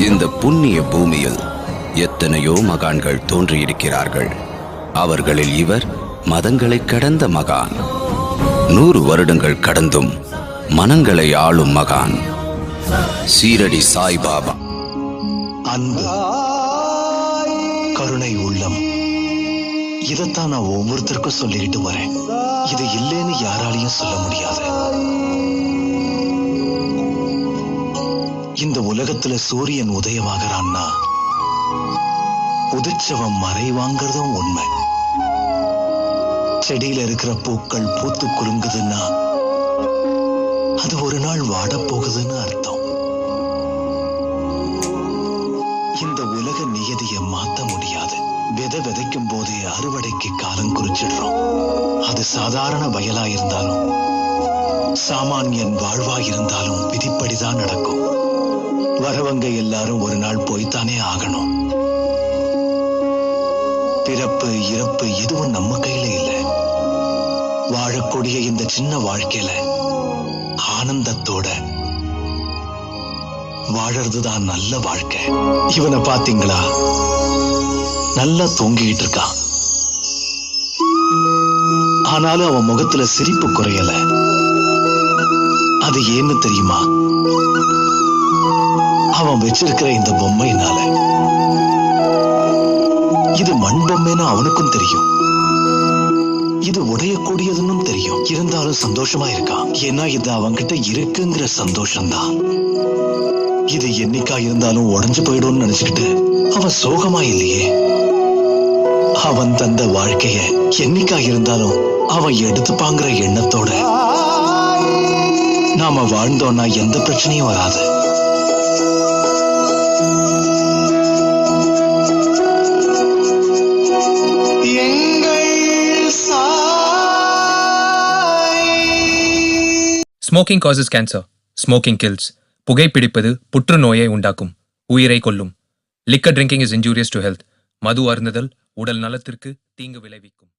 இந்த புண்ணிய பூமியில் எத்தனையோ மகான்கள் தோன்றியிருக்கிறார்கள். அவர்களில் இவர் மதங்களை கடந்த மகான். நூறு வருடங்கள் கடந்தும் மனங்களை ஆளும் மகான். சீரடி சாய்பாபா. அன்பு கருணை உள்ளம். இதைத்தான் நான் ஒவ்வொருத்தருக்கும் சொல்லிக்கிட்டு வரேன். இது இல்லைன்னு யாராலையும் சொல்ல முடியாது. இந்த உலகத்துல சூரியன் உதயமாகறான்னா உதிர்ச்சவம் மறைவாங்கிறதும் உண்மை. செடியில இருக்கிற பூக்கள் பூத்து குலுங்குதுன்னா அது ஒரு நாள் வாடப்போகுதுன்னு அர்த்தம். இந்த உலக மாத்த முடியாது. விதை விதைக்கும் போதே அறுவடைக்கு காலம் குறிச்சிடுறோம். அது சாதாரண வயலா இருந்தாலும் சாமானியன் வாழ்வா இருந்தாலும் விதிப்படிதான் நடக்கும். வரவங்க எல்லாரும் ஒரு நாள் போய்த்தானே ஆகணும். பிறப்பு இறப்பு எதுவும் நம்ம கையில இல்ல. வாழக்கூடிய இந்த சின்ன வாழ்க்கையில ஆனந்தத்தோட வாழறதுதான் நல்ல வாழ்க்கை. இவனை பாத்தீங்களா? நல்லா தூங்கிட்டு இருக்கான். ஆனாலும் அவன் முகத்துல சிரிப்பு குறையல. அது ஏன்னு தெரியுமா? அவன் வச்சிருக்கிற இந்த பொம்மையினால. இது மண் பொம்மைன்னு அவனுக்கும் தெரியும். இது உடையக்கூடியதுன்னு தெரியும். இருந்தாலும் சந்தோஷமா இருக்கான். ஏன்னா இது அவன்கிட்ட இருக்குங்கிற சந்தோஷம்தான். இது என்னைக்கா இருந்தாலும் உடைஞ்சு போயிடும்னு நினைச்சுக்கிட்டு அவன் சோகமா இல்லையே. அவன் தந்த வாழ்க்கைய என்னைக்கா இருந்தாலும் அவன் எடுத்துப்பாங்கிற எண்ணத்தோட நாம வாழ்ந்தோம்னா எந்த பிரச்சனையும் வராது. Smoking causes cancer smoking kills புகைப்பிடிப்பது புற்றுநோயை உண்டாக்கும். உயிரை கொல்லும். Liquor drinking is injurious to health மது அருந்துதல் உடல் நலத்திற்கு தீங்கு விளைவிக்கும்.